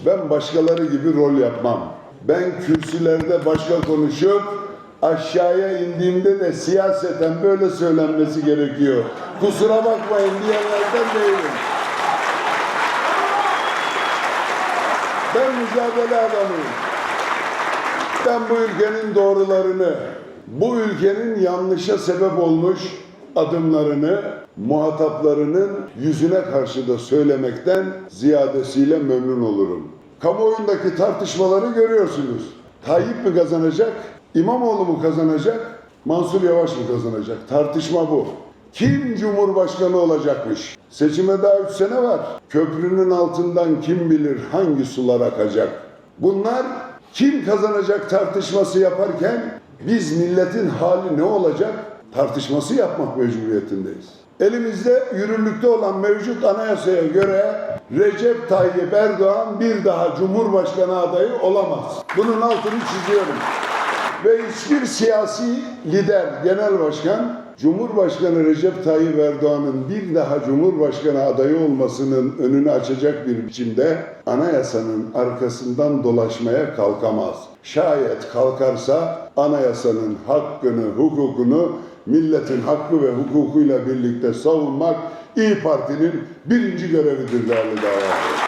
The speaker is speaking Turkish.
Ben başkaları gibi rol yapmam. Ben kürsülerde başka konuşup aşağıya indiğimde de siyaseten böyle söylenmesi gerekiyor. Kusura bakmayın diyenlerden değilim. Ben mücadele adamıyım. Ben bu ülkenin doğrularını, bu ülkenin yanlışa sebep olmuş adımlarını muhataplarının yüzüne karşı da söylemekten ziyadesiyle memnun olurum. Kamuoyundaki tartışmaları görüyorsunuz. Tayyip mi kazanacak, İmamoğlu mu kazanacak, Mansur Yavaş mı kazanacak? Tartışma bu. Kim Cumhurbaşkanı olacakmış? Seçime daha üç sene var. Köprünün altından kim bilir hangi sular akacak? Bunlar kim kazanacak tartışması yaparken biz milletin hali ne olacak tartışması yapmak mecburiyetindeyiz. Elimizde yürürlükte olan mevcut anayasaya göre Recep Tayyip Erdoğan bir daha Cumhurbaşkanı adayı olamaz. Bunun altını çiziyorum. Ve hiçbir siyasi lider, genel başkan Cumhurbaşkanı Recep Tayyip Erdoğan'ın bir daha Cumhurbaşkanı adayı olmasının önünü açacak bir biçimde anayasanın arkasından dolaşmaya kalkamaz. Şayet kalkarsa anayasanın hakkını, hukukunu milletin hakkı ve hukukuyla birlikte savunmak İyi Parti'nin birinci görevidir değerli davatlar.